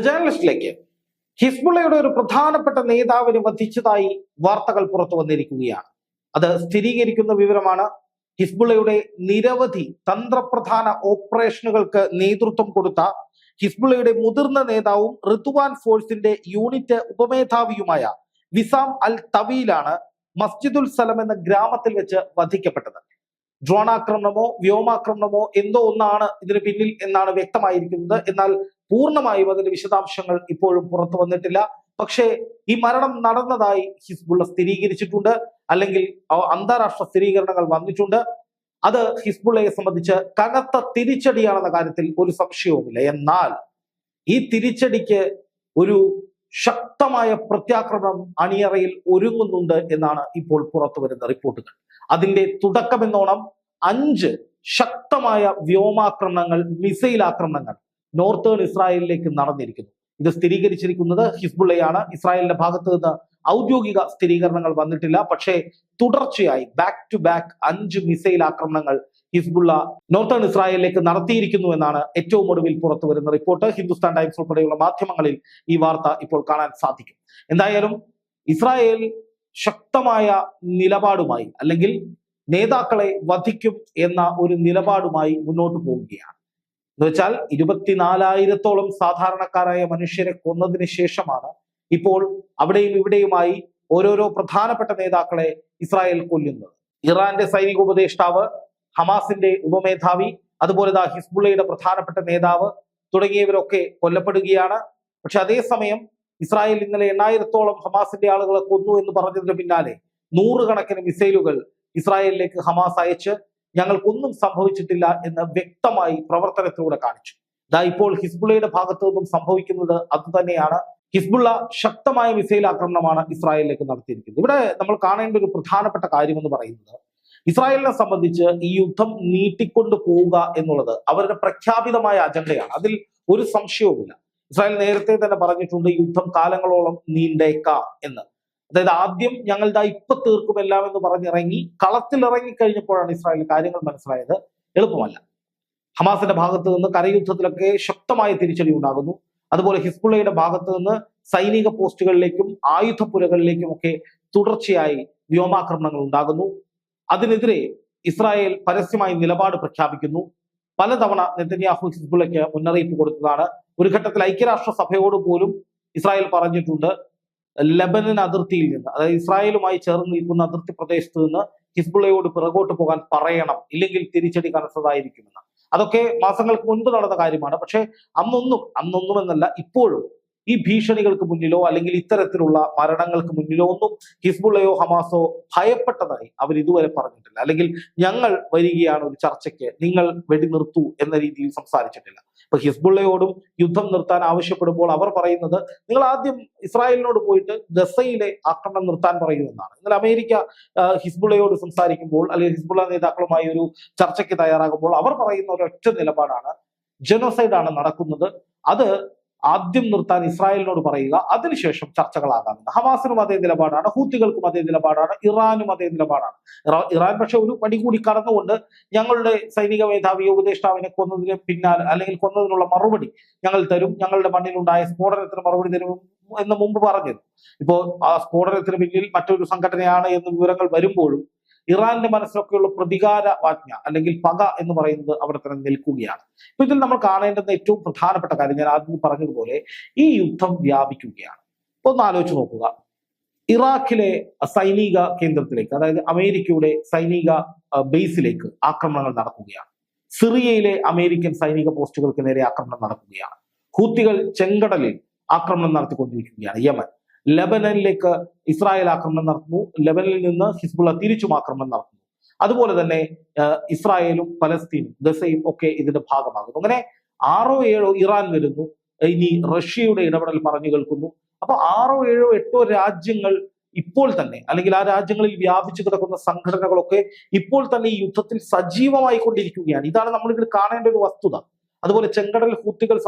ജേർണലിസ്റ്റിലേക്ക് ഹിസ്ബുള്ളയുടെ ഒരു പ്രധാനപ്പെട്ട നേതാവിനെ വധിച്ചതായി വാർത്തകൾ പുറത്തു വന്നിരിക്കുകയാണ്. അത് സ്ഥിരീകരിക്കുന്ന വിവരമാണ്. ഹിസ്ബുള്ളയുടെ നിരവധി തന്ത്രപ്രധാന ഓപ്പറേഷനുകൾക്ക് നേതൃത്വം കൊടുത്ത ഹിസ്ബുള്ളയുടെ മുതിർന്ന നേതാവും ഋതുവാൻ ഫോഴ്സിന്റെ യൂണിറ്റ് ഉപമേധാവിയുമായ വിസാം അൽ തവിയിലാണ് മസ്ജിദുൽ സലം എന്ന ഗ്രാമത്തിൽ വെച്ച് വധിക്കപ്പെട്ടത്. ഡ്രോണാക്രമണമോ വ്യോമാക്രമണമോ എന്തോ ഒന്നാണ് ഇതിന് പിന്നിൽ എന്നാണ് വ്യക്തമായിരിക്കുന്നത്. എന്നാൽ പൂർണമായും അതിന്റെ വിശദാംശങ്ങൾ ഇപ്പോഴും പുറത്തു വന്നിട്ടില്ല. പക്ഷേ ഈ മരണം നടന്നതായി ഹിസ്ബുള്ള സ്ഥിരീകരിച്ചിട്ടുണ്ട്. അല്ലെങ്കിൽ അന്താരാഷ്ട്ര സ്ഥിരീകരണങ്ങൾ വന്നിട്ടുണ്ട്. അത് ഹിസ്ബുള്ളയെ സംബന്ധിച്ച് കനത്ത തിരിച്ചടിയാണെന്ന കാര്യത്തിൽ ഒരു സംശയവുമില്ല. എന്നാൽ ഈ തിരിച്ചടിക്ക് ഒരു ശക്തമായ പ്രത്യാക്രമണം അണിയറയിൽ ഒരുങ്ങുന്നുണ്ട് എന്നാണ് ഇപ്പോൾ പുറത്തു വരുന്ന റിപ്പോർട്ടുകൾ. അതിന്റെ തുടക്കമെന്നോണം അഞ്ച് ശക്തമായ വ്യോമാക്രമണങ്ങൾ മിസൈൽ ആക്രമണങ്ങൾ നോർത്തേൺ ഇസ്രായേലിലേക്ക് നടന്നിരിക്കുന്നു. ഇത് സ്ഥിരീകരിച്ചിരിക്കുന്നത് ഹിസ്ബുള്ളയാണ്. ഇസ്രായേലിന്റെ ഭാഗത്ത് നിന്ന് ഔദ്യോഗിക സ്ഥിരീകരണങ്ങൾ വന്നിട്ടില്ല. പക്ഷേ തുടർച്ചയായി ബാക്ക് ടു ബാക്ക് അഞ്ച് മിസൈൽ ആക്രമണങ്ങൾ ഹിസ്ബുള്ള നോർത്തേൺ ഇസ്രായേലിലേക്ക് നടത്തിയിരിക്കുന്നു എന്നാണ് ഏറ്റവും ഒടുവിൽ പുറത്തു വരുന്ന റിപ്പോർട്ട്. ഹിന്ദുസ്ഥാൻ ടൈംസ് ഉൾപ്പെടെയുള്ള മാധ്യമങ്ങളിൽ ഈ വാർത്ത ഇപ്പോൾ കാണാൻ സാധിക്കും. എന്തായാലും ഇസ്രായേൽ ശക്തമായ നിലപാടുമായി അല്ലെങ്കിൽ നേതാക്കളെ വധിക്കും എന്ന ഒരു നിലപാടുമായി മുന്നോട്ട് പോവുകയാണ്. എന്ന് വെച്ചാൽ ഇരുപത്തിനാലായിരത്തോളം സാധാരണക്കാരായ മനുഷ്യരെ കൊന്നതിന് ശേഷമാണ് ഇപ്പോൾ അവിടെയും ഇവിടെയുമായി ഓരോരോ പ്രധാനപ്പെട്ട നേതാക്കളെ ഇസ്രായേൽ കൊല്ലുന്നത്. ഇറാന്റെ സൈനിക ഉപദേഷ്ടാവ് ഹമാസിന്റെ ഉപമേധാവി അതുപോലെ ദാ ഹിസ്ബുള്ളയുടെ പ്രധാനപ്പെട്ട നേതാവ് തുടങ്ങിയവരൊക്കെ കൊല്ലപ്പെടുകയാണ്. പക്ഷെ അതേസമയം ഇസ്രായേൽ ഇന്നലെ എണ്ണായിരത്തോളം ഹമാസിന്റെ ആളുകളെ കൊന്നു എന്ന് പറഞ്ഞതിന് പിന്നാലെ നൂറുകണക്കിന് മിസൈലുകൾ ഇസ്രായേലിലേക്ക് ഹമാസ് അയച്ച് ഞങ്ങൾക്കൊന്നും സംഭവിച്ചിട്ടില്ല എന്ന് വ്യക്തമായി പ്രവർത്തനത്തിലൂടെ കാണിച്ചു. ഇതാ ഇപ്പോൾ ഹിസ്ബുള്ളയുടെ ഭാഗത്തു നിന്നും സംഭവിക്കുന്നത് അതുതന്നെയാണ് ഹിസ്ബുള്ള ശക്തമായ മിസൈൽ ആക്രമണമാണ് ഇസ്രായേലിലേക്ക് നടത്തിയിരിക്കുന്നത്. ഇവിടെ നമ്മൾ കാണേണ്ട ഒരു പ്രധാനപ്പെട്ട കാര്യം എന്ന് പറയുന്നത് ഇസ്രായേലിനെ സംബന്ധിച്ച് ഈ യുദ്ധം നീട്ടിക്കൊണ്ടു പോവുക എന്നുള്ളത് അവരുടെ പ്രഖ്യാപിതമായ അജണ്ടയാണ്. അതിൽ ഒരു സംശയവുമില്ല. ഇസ്രായേൽ നേരത്തെ തന്നെ പറഞ്ഞിട്ടുണ്ട് യുദ്ധം കാലങ്ങളോളം നീണ്ടേക്കാം എന്ന്. അതായത് ആദ്യം ഞങ്ങൾ ദാ ഇപ്പൊ തീർക്കുമെല്ലാം എന്ന് പറഞ്ഞിറങ്ങി കളത്തിൽ ഇറങ്ങി കഴിഞ്ഞപ്പോഴാണ് ഇസ്രായേൽ കാര്യങ്ങൾ മനസ്സിലായത്. എളുപ്പമല്ല. ഹമാസിന്റെ ഭാഗത്ത് നിന്ന് കരയുദ്ധത്തിലൊക്കെ ശക്തമായ തിരിച്ചടി ഉണ്ടാകുന്നു. അതുപോലെ ഹിസ്ബുള്ളയുടെ ഭാഗത്ത് നിന്ന് സൈനിക പോസ്റ്റുകളിലേക്കും ആയുധപ്പുരകളിലേക്കും ഒക്കെ തുടർച്ചയായി വ്യോമാക്രമണങ്ങൾ ഉണ്ടാകുന്നു. അതിനെതിരെ ഇസ്രായേൽ പരസ്യമായി നിലപാട് പ്രഖ്യാപിക്കുന്നു. പലതവണ നെതന്യാഹു ഹിസ്ബുള്ളയ്ക്ക് മുന്നറിയിപ്പ് കൊടുത്തതാണ്. ഒരു ഘട്ടത്തിൽ ഐക്യരാഷ്ട്ര സഭയോട് പോലും ഇസ്രായേൽ പറഞ്ഞിട്ടുണ്ട്. ലബനൻ അതിർത്തിയിൽ നിന്ന് അതായത് ഇസ്രായേലുമായി ചേർന്ന് നിൽക്കുന്ന അതിർത്തി പ്രദേശത്ത് നിന്ന് ഹിസ്ബുള്ളയോട് പിറകോട്ട് പോകാൻ പറയണം ഇല്ലെങ്കിൽ തിരിച്ചടി കനത്തതായിരിക്കുമെന്ന്. അതൊക്കെ മാസങ്ങൾക്ക് മുൻപ് നടന്ന കാര്യമാണ്. പക്ഷെ അന്നൊന്നും അന്നൊന്നും എന്നല്ല ഇപ്പോഴും ഈ ഭീഷണികൾക്ക് മുന്നിലോ അല്ലെങ്കിൽ ഇത്തരത്തിലുള്ള മരണങ്ങൾക്ക് മുന്നിലോ ഒന്നും ഹിസ്ബുള്ളയോ ഹമാസോ ഭയപ്പെട്ടതായി അവർ ഇതുവരെ പറഞ്ഞിട്ടില്ല. അല്ലെങ്കിൽ ഞങ്ങൾ വരികയാണ് ഒരു ചർച്ചയ്ക്ക് നിങ്ങൾ വെടി വെടിനിർത്തൂ എന്ന രീതിയിൽ സംസാരിച്ചിട്ടില്ല. ഇപ്പൊ ഹിസ്ബുള്ളയോടും യുദ്ധം നിർത്താൻ ആവശ്യപ്പെടുമ്പോൾ അവർ പറയുന്നത് നിങ്ങൾ ആദ്യം ഇസ്രായേലിനോട് പോയിട്ട് ഗസയിലെ ആക്രമണം നിർത്താൻ പറയുമെന്നാണ് എന്നാൽ അമേരിക്ക ഹിസ്ബുള്ളയോട് സംസാരിക്കുമ്പോൾ അല്ലെങ്കിൽ ഹിസ്ബുള്ള നേതാക്കളുമായി ഒരു ചർച്ചയ്ക്ക് തയ്യാറാകുമ്പോൾ അവർ പറയുന്ന ഒരൊറ്റ നിലപാടാണ് ജനോസൈഡ് ആണ് നടക്കുന്നത്. അത് ആദ്യം നിർത്താൻ ഇസ്രായേലിനോട് പറയുക അതിനുശേഷം ചർച്ചകളാകാമെന്ന്. ഹമാസിനും അതേ നിലപാടാണ് ഹൂത്തികൾക്കും അതേ നിലപാടാണ് ഇറാനും അതേ നിലപാടാണ്. ഇറാൻ പക്ഷെ ഒരു പടി കൂടി കടന്നുകൊണ്ട് ഞങ്ങളുടെ സൈനിക മേധാവി ഉപദേഷ്ടാവിനെ കൊന്നതിന് പിന്നാലെ അല്ലെങ്കിൽ കൊന്നതിനുള്ള മറുപടി ഞങ്ങൾ തരും. ഞങ്ങളുടെ മണ്ണിലുണ്ടായ സ്ഫോടനത്തിന് മറുപടി തരും എന്ന് മുമ്പ് പറഞ്ഞിരുന്നു. ഇപ്പോ ആ സ്ഫോടനത്തിന് പിന്നിൽ മറ്റൊരു സംഘടനയാണ് എന്ന് വിവരങ്ങൾ വരുമ്പോഴും ഇറാന്റെ മനസ്സിലൊക്കെയുള്ള പ്രതികാര വാജ്ഞ അല്ലെങ്കിൽ പക എന്ന് പറയുന്നത് അവിടെ തന്നെ നിൽക്കുകയാണ്. ഇപ്പൊ ഇതിൽ നമ്മൾ കാണേണ്ടുന്ന ഏറ്റവും പ്രധാനപ്പെട്ട കാര്യം ഞാൻ ആദ്യം പറഞ്ഞതുപോലെ ഈ യുദ്ധം വ്യാപിക്കുകയാണ്. ഒന്ന് ആലോചിച്ച് നോക്കുക. ഇറാഖിലെ സൈനിക കേന്ദ്രത്തിലേക്ക് അതായത് അമേരിക്കയുടെ സൈനിക ബേസിലേക്ക് ആക്രമണങ്ങൾ നടക്കുകയാണ്. സിറിയയിലെ അമേരിക്കൻ സൈനിക പോസ്റ്റുകൾക്ക് നേരെ ആക്രമണം നടക്കുകയാണ്. ഹൂത്തികൾ ചെങ്കടലിൽ ആക്രമണം നടത്തിക്കൊണ്ടിരിക്കുകയാണ് യമൻ. ലബനനിലേക്ക് ഇസ്രായേൽ ആക്രമണം നടത്തുന്നു. ലബനിൽ നിന്ന് ഹിസ്ബുള്ള തിരിച്ചും ആക്രമണം നടത്തുന്നു. അതുപോലെ തന്നെ ഇസ്രായേലും പലസ്തീനും ഗസയും ഒക്കെ ഇതിന്റെ ഭാഗമാകുന്നു. അങ്ങനെ ആറോ ഏഴോ ഇറാൻ വരുന്നു. ഇനി റഷ്യയുടെ ഇടപെടൽ പറഞ്ഞു കേൾക്കുന്നു. അപ്പൊ ആറോ ഏഴോ എട്ടോ രാജ്യങ്ങൾ ഇപ്പോൾ തന്നെ അല്ലെങ്കിൽ ആ രാജ്യങ്ങളിൽ വ്യാപിച്ചു കിടക്കുന്ന സംഘടനകളൊക്കെ ഇപ്പോൾ തന്നെ ഈ യുദ്ധത്തിൽ സജീവമായി കൊണ്ടിരിക്കുകയാണ് ഇതാണ് നമ്മൾ കാണേണ്ട ഒരു വസ്തുത. അതുപോലെ ചെങ്കടൽ ഹൂത്തികൾ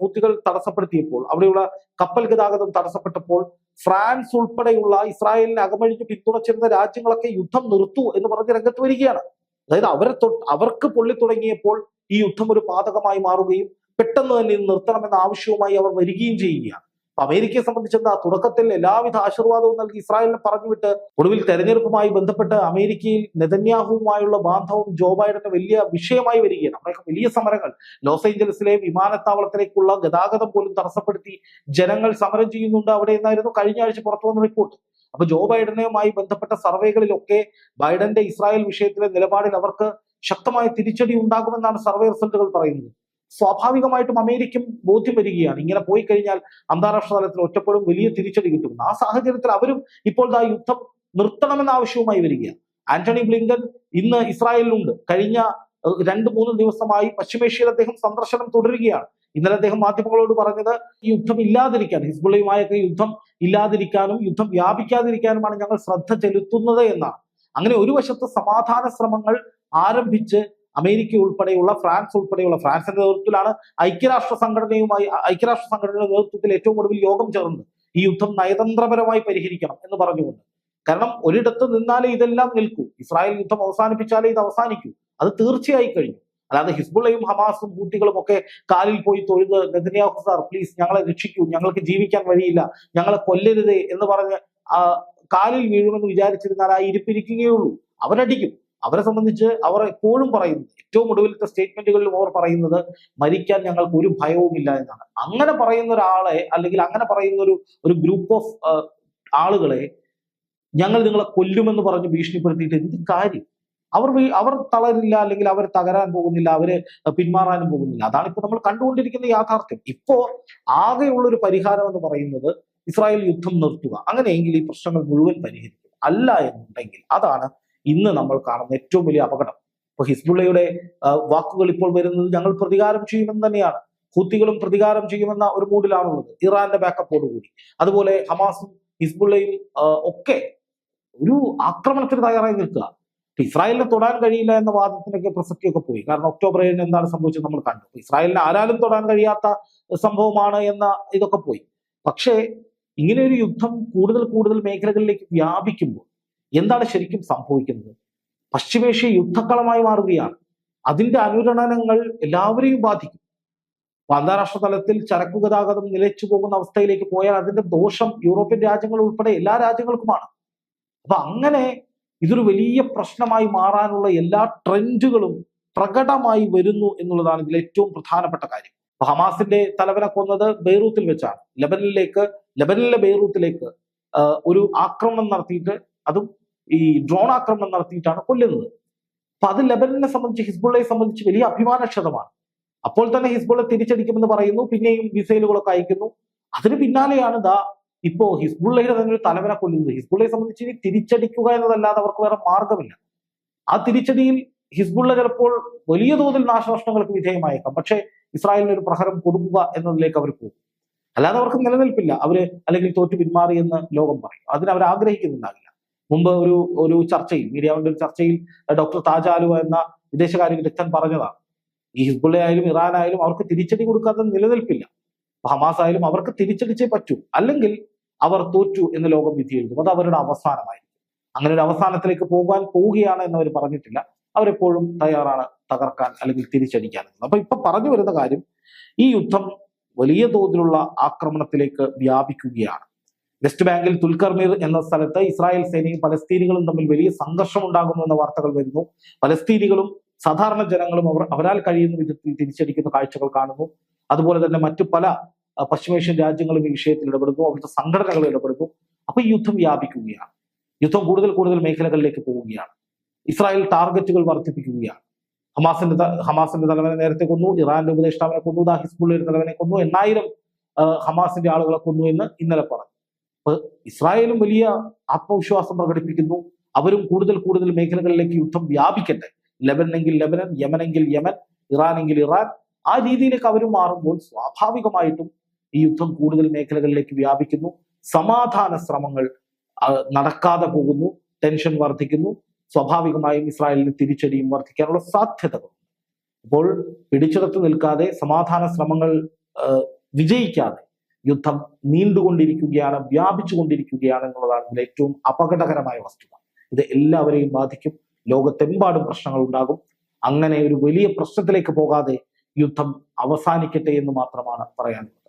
ഹൂത്തികൾ തടസ്സപ്പെടുത്തിയപ്പോൾ അവിടെയുള്ള കപ്പൽ ഗതാഗതം തടസ്സപ്പെട്ടപ്പോൾ ഫ്രാൻസ് ഉൾപ്പെടെയുള്ള ഇസ്രായേലിനെ അകമഴിഞ്ഞ് പിന്തുണച്ചിരുന്ന രാജ്യങ്ങളൊക്കെ യുദ്ധം നിർത്തു എന്ന് പറഞ്ഞ് രംഗത്ത് വരികയാണ്. അതായത് അവരെ അവർക്ക് പൊള്ളി തുടങ്ങിയപ്പോൾ ഈ യുദ്ധം ഒരു പാതകമായി മാറുകയും പെട്ടെന്ന് തന്നെ നിർത്തണമെന്ന ആവശ്യവുമായി അവർ വരികയും ചെയ്യുകയാണ്. അമേരിക്കയെ സംബന്ധിച്ചെന്താ തുടക്കത്തിൽ എല്ലാവിധ ആശീർവാദവും നൽകി ഇസ്രായേലിനെ പറഞ്ഞുവിട്ട് ഒടുവിൽ തെരഞ്ഞെടുപ്പുമായി ബന്ധപ്പെട്ട് അമേരിക്കയിൽ നെതന്യാഹുവുമായുള്ള ബാന്ധവും ജോ ബൈഡന് വലിയ വിഷയമായി വരികയാണ്. അവിടെയൊക്കെ വലിയ സമരങ്ങൾ. ലോസ് ഏഞ്ചലസിലെ വിമാനത്താവളത്തിലേക്കുള്ള ഗതാഗതം പോലും തടസ്സപ്പെടുത്തി ജനങ്ങൾ സമരം ചെയ്യുന്നുണ്ട് അവിടെ എന്നായിരുന്നു കഴിഞ്ഞ ആഴ്ച പുറത്തു വന്ന റിപ്പോർട്ട്. അപ്പൊ ജോ ബൈഡനുമായി ബന്ധപ്പെട്ട സർവേകളിലൊക്കെ ബൈഡന്റെ ഇസ്രായേൽ വിഷയത്തിലെ നിലപാടിൽ അവർക്ക് ശക്തമായ തിരിച്ചടി ഉണ്ടാകുമെന്നാണ് സർവേ റിസൾട്ടുകൾ പറയുന്നത്. സ്വാഭാവികമായിട്ടും അമേരിക്കയും ബോധ്യം വരികയാണ്. ഇങ്ങനെ പോയി കഴിഞ്ഞാൽ അന്താരാഷ്ട്ര തലത്തിൽ ഒറ്റപ്പെടും വലിയ തിരിച്ചടി കിട്ടും. ആ സാഹചര്യത്തിൽ അവരും ഇപ്പോൾ ആ യുദ്ധം നിർത്തണമെന്ന ആവശ്യവുമായി വരികയാണ്. ആന്റണി ബ്ലിങ്കൻ ഇന്ന് ഇസ്രായേലിലുണ്ട്. കഴിഞ്ഞ രണ്ട് മൂന്ന് ദിവസമായി പശ്ചിമേഷ്യയിൽ അദ്ദേഹം സന്ദർശനം തുടരുകയാണ്. ഇന്നലെ അദ്ദേഹം മാധ്യമങ്ങളോട് പറഞ്ഞത് ഈ യുദ്ധം ഇല്ലാതിരിക്കാൻ ഹിസ്ബുള്ളയുമായൊക്കെ യുദ്ധം ഇല്ലാതിരിക്കാനും യുദ്ധം വ്യാപിക്കാതിരിക്കാനുമാണ് ഞങ്ങൾ ശ്രദ്ധ ചെലുത്തുന്നത് എന്നാണ്. അങ്ങനെ ഒരു വശത്ത് സമാധാന ശ്രമങ്ങൾ ആരംഭിച്ച് അമേരിക്ക ഉൾപ്പെടെയുള്ള ഫ്രാൻസ് ഉൾപ്പെടെയുള്ള ഫ്രാൻസിന്റെ നേതൃത്വത്തിലാണ് ഐക്യരാഷ്ട്ര സംഘടനയുമായി ഐക്യരാഷ്ട്ര സംഘടനയുടെ നേതൃത്വത്തിൽ ഏറ്റവും ഒടുവിൽ യോഗം ചേർന്നത് ഈ യുദ്ധം നയതന്ത്രപരമായി പരിഹരിക്കണം എന്ന് പറഞ്ഞുകൊണ്ട്. കാരണം ഒരിടത്ത് നിന്നാലേ ഇതെല്ലാം നിൽക്കൂ. ഇസ്രായേൽ യുദ്ധം അവസാനിപ്പിച്ചാലേ ഇത് അവസാനിക്കൂ. അത് തീർച്ചയായി കഴിഞ്ഞു. അല്ലാതെ ഹിസ്ബുള്ളയും ഹമാസും കൂട്ടികളും ഒക്കെ കാലിൽ പോയി തൊഴുത് നെതിനിയാഹു സാർ പ്ലീസ് ഞങ്ങളെ രക്ഷിക്കൂ. ഞങ്ങൾക്ക് ജീവിക്കാൻ വഴിയില്ല. ഞങ്ങളെ കൊല്ലരുതേ എന്ന് പറഞ്ഞ് കാലിൽ വീഴുമെന്ന് വിചാരിച്ചിരുന്നാൽ ആ ഇരിപ്പിരിക്കുകയുള്ളൂ അവരടിക്കും. അവരെ സംബന്ധിച്ച് അവർ എപ്പോഴും പറയുന്നത് ഏറ്റവും ഒടുവിലത്തെ സ്റ്റേറ്റ്മെന്റുകളിലും അവർ പറയുന്നത് മരിക്കാൻ ഞങ്ങൾക്ക് ഒരു ഭയവുമില്ല എന്നാണ്. അങ്ങനെ പറയുന്ന ഒരാളെ അല്ലെങ്കിൽ അങ്ങനെ പറയുന്ന ഒരു ഒരു ഗ്രൂപ്പ് ഓഫ് ആളുകളെ ഞങ്ങൾ നിങ്ങളെ കൊല്ലുമെന്ന് പറഞ്ഞ് ഭീഷണിപ്പെടുത്തിയിട്ട് എന്ത് കാര്യം? അവർ അവർ തളരില്ല അല്ലെങ്കിൽ അവർ തകരാൻ പോകുന്നില്ല അവർ പിന്മാറാനും പോകുന്നില്ല. അതാണ് ഇപ്പൊ നമ്മൾ കണ്ടുകൊണ്ടിരിക്കുന്ന യാഥാർത്ഥ്യം. ഇപ്പോ ആകെയുള്ള ഒരു പരിഹാരം എന്ന് പറയുന്നത് ഇസ്രായേൽ യുദ്ധം നിർത്തുക. അങ്ങനെയെങ്കിൽ ഈ പ്രശ്നങ്ങൾ മുഴുവൻ പരിഹരിക്കും അല്ല എന്നുണ്ടെങ്കിൽ അതാണ് ഇന്ന് നമ്മൾ കാണുന്ന ഏറ്റവും വലിയ അപകടം. ഇപ്പൊ ഹിസ്ബുള്ളയുടെ വാക്കുകൾ ഇപ്പോൾ വരുന്നത് ഞങ്ങൾ പ്രതികാരം ചെയ്യുമെന്ന് തന്നെയാണ്. ഹൂത്തികളും പ്രതികാരം ചെയ്യുമെന്ന ഒരു മൂഡിലാണുള്ളത് ഇറാന്റെ ബാക്കപ്പോട് കൂടി അതുപോലെ ഹമാസും ഹിസ്ബുള്ളയും ഒക്കെ ഒരു ആക്രമണത്തിന് തയ്യാറായി നിൽക്കുക. ഇസ്രായേലിനെ തൊടാൻ കഴിയില്ല എന്ന വാദത്തിനൊക്കെ പ്രസക്തിയൊക്കെ പോയി. കാരണം ഒക്ടോബർ ഏഴിന് എന്താണ് സംഭവിച്ചത് നമ്മൾ കണ്ടു. ഇസ്രായേലിനെ ആരാലും തൊടാൻ കഴിയാത്ത സംഭവമാണ് എന്ന ഇതൊക്കെ പോയി. പക്ഷേ ഇങ്ങനെ ഒരു യുദ്ധം കൂടുതൽ കൂടുതൽ മേഖലകളിലേക്ക് വ്യാപിക്കുമ്പോൾ എന്താണ് ശരിക്കും സംഭവിക്കുന്നത്? പശ്ചിമേഷ്യ യുദ്ധക്കളമായി മാറുകയാണ്. അതിന്റെ അനുരണനങ്ങൾ എല്ലാവരെയും ബാധിക്കും. അന്താരാഷ്ട്ര തലത്തിൽ ചരക്കു ഗതാഗതം നിലച്ചു പോകുന്ന അവസ്ഥയിലേക്ക് പോയാൽ അതിന്റെ ദോഷം യൂറോപ്യൻ രാജ്യങ്ങൾ ഉൾപ്പെടെ എല്ലാ രാജ്യങ്ങൾക്കുമാണ്. അപ്പൊ അങ്ങനെ ഇതൊരു വലിയ പ്രശ്നമായി മാറാനുള്ള എല്ലാ ട്രെൻഡുകളും പ്രകടമായി വരുന്നു എന്നുള്ളതാണ് ഇതിൽ ഏറ്റവും പ്രധാനപ്പെട്ട കാര്യം. ഹമാസിന്റെ തലവനെ കൊന്നത് ബെയ്റൂത്തിൽ വെച്ചാണ്. ലബനിലേക്ക് ലബനിലെ ബെയ്റൂത്തിലേക്ക് ഒരു ആക്രമണം നടത്തിയിട്ട് അതും ഈ ഡ്രോൺ ആക്രമണം നടത്തിയിട്ടാണ് കൊല്ലുന്നത്. അപ്പൊ അത് ലബനനെ സംബന്ധിച്ച് ഹിസ്ബുള്ളയെ സംബന്ധിച്ച് വലിയ അഭിമാനക്ഷതമാണ്. അപ്പോൾ തന്നെ ഹിസ്ബുള്ള തിരിച്ചടിക്കുമെന്ന് പറയുന്നു പിന്നെയും മിസൈലുകളൊക്കെ അയക്കുന്നു. അതിന് പിന്നാലെയാണ് ദാ ഇപ്പോ ഹിസ്ബുള്ളയുടെ തന്നെ ഒരു തലവനെ കൊല്ലുന്നത്. ഹിസ്ബുള്ളയെ സംബന്ധിച്ച് ഇനി തിരിച്ചടിക്കുക എന്നതല്ലാതെ അവർക്ക് വേറെ മാർഗമില്ല ആ തിരിച്ചടിയിൽ ഹിസ്ബുള്ള ചിലപ്പോൾ വലിയ തോതിൽ നാശനഷ്ടങ്ങൾക്ക് വിധേയമായേക്കാം. പക്ഷേ ഇസ്രായേലിന് ഒരു പ്രഹരം കൊടുക്കുക എന്നതിലേക്ക് അവർ പോകും. അല്ലാതെ അവർക്ക് നിലനിൽപ്പില്ല. അവർ അല്ലെങ്കിൽ തോറ്റു പിന്മാറിയെന്ന് ലോകം പറയും. അതിന് അവർ ആഗ്രഹിക്കുന്നുണ്ടാകില്ല. മുമ്പ് ഒരു ഒരു ചർച്ചയിൽ മീഡിയ കൊണ്ട് ഒരു ചർച്ചയിൽ ഡോക്ടർ താജാലു എന്ന വിദേശകാര്യ വിദഗ്ധൻ പറഞ്ഞതാണ്. ഈ ഹിസ്ബുള്ള ആയാലും ഇറാൻ ആയാലും അവർക്ക് തിരിച്ചടി കൊടുക്കാതെ നിലനിൽപ്പില്ല. ഹമാസ് ആയാലും അവർക്ക് തിരിച്ചടിച്ചേ പറ്റൂ. അല്ലെങ്കിൽ അവർ തോറ്റു എന്ന് ലോകം വിധി എഴുതും. അത് അവരുടെ അവസാനമായിരിക്കും. അങ്ങനെ ഒരു അവസാനത്തിലേക്ക് പോകാൻ പോവുകയാണ് എന്ന് അവർ പറഞ്ഞിട്ടില്ല. അവരെപ്പോഴും തയ്യാറാണ് തകർക്കാൻ അല്ലെങ്കിൽ തിരിച്ചടിക്കാൻ അപ്പൊ ഇപ്പൊ പറഞ്ഞു വരുന്ന കാര്യം ഈ യുദ്ധം വലിയ തോതിലുള്ള ആക്രമണത്തിലേക്ക് വ്യാപിക്കുകയാണ്. വെസ്റ്റ് ബാങ്കിൽ തുൽക്കർമീർ എന്ന സ്ഥലത്ത് ഇസ്രായേൽ സേനയും പലസ്തീനികളും തമ്മിൽ വലിയ സംഘർഷം ഉണ്ടാകുന്നു എന്ന വാർത്തകൾ വരുന്നു. പലസ്തീനികളും സാധാരണ ജനങ്ങളും അവർ അവരാൽ കഴിയുന്ന വിധത്തിൽ തിരിച്ചടിക്കുന്ന കാഴ്ചകൾ കാണുന്നു. അതുപോലെ തന്നെ മറ്റു പല പശ്ചിമേഷ്യൻ രാജ്യങ്ങളും ഈ വിഷയത്തിൽ ഇടപെടുന്നു. അവിടുത്തെ സംഘടനകൾ ഇടപെടുന്നു. അപ്പൊ ഈ യുദ്ധം വ്യാപിക്കുകയാണ്. യുദ്ധം കൂടുതൽ കൂടുതൽ മേഖലകളിലേക്ക് പോവുകയാണ്. ഇസ്രായേൽ ടാർഗറ്റുകൾ വർദ്ധിപ്പിക്കുകയാണ്. ഹമാസിന്റെ ഹമാസിന്റെ തലവനെ നേരത്തെ കൊന്നു ഇറാന്റെ ഉപദേഷ്ടാവിനെ കൊന്നു ദാ ഹിസ്ബുള്ളയുടെ തലവനെ കൊന്നു എണ്ണായിരം ഹമാസിന്റെ ആളുകളെ കൊന്നു എന്ന് ഇന്നലെ പറഞ്ഞു. ഇസ്രായേലും വലിയ ആത്മവിശ്വാസം പ്രകടിപ്പിക്കുന്നു. അവരും കൂടുതൽ കൂടുതൽ മേഖലകളിലേക്ക് യുദ്ധം വ്യാപിക്കട്ടെ. ലെബനെങ്കിൽ ലെബനൻ യമനെങ്കിൽ യമൻ ഇറാനെങ്കിൽ ഇറാൻ. ആ രീതിയിലേക്ക് അവരും മാറുമ്പോൾ സ്വാഭാവികമായിട്ടും ഈ യുദ്ധം കൂടുതൽ മേഖലകളിലേക്ക് വ്യാപിക്കുന്നു. സമാധാന ശ്രമങ്ങൾ നടക്കാതെ പോകുന്നു. ടെൻഷൻ വർദ്ധിക്കുന്നു. സ്വാഭാവികമായും ഇസ്രായേലിന് തിരിച്ചടിയും വർദ്ധിക്കാനുള്ള സാധ്യതകൾ. അപ്പോൾ പിടിച്ചെടുത്ത് നിൽക്കാതെ സമാധാന ശ്രമങ്ങൾ വിജയിക്കാതെ യുദ്ധം നീണ്ടുകൊണ്ടിരിക്കുകയാണ് വ്യാപിച്ചു കൊണ്ടിരിക്കുകയാണ് എന്നുള്ളതാണ് ഇതിൽ ഏറ്റവും അപകടകരമായ വസ്തുത. ഇത് എല്ലാവരെയും ബാധിക്കും ലോകത്തെമ്പാടും പ്രശ്നങ്ങൾ ഉണ്ടാകും. അങ്ങനെ ഒരു വലിയ പ്രശ്നത്തിലേക്ക് പോകാതെ യുദ്ധം അവസാനിക്കട്ടെ എന്ന് മാത്രമാണ് പറയാനുള്ളത്.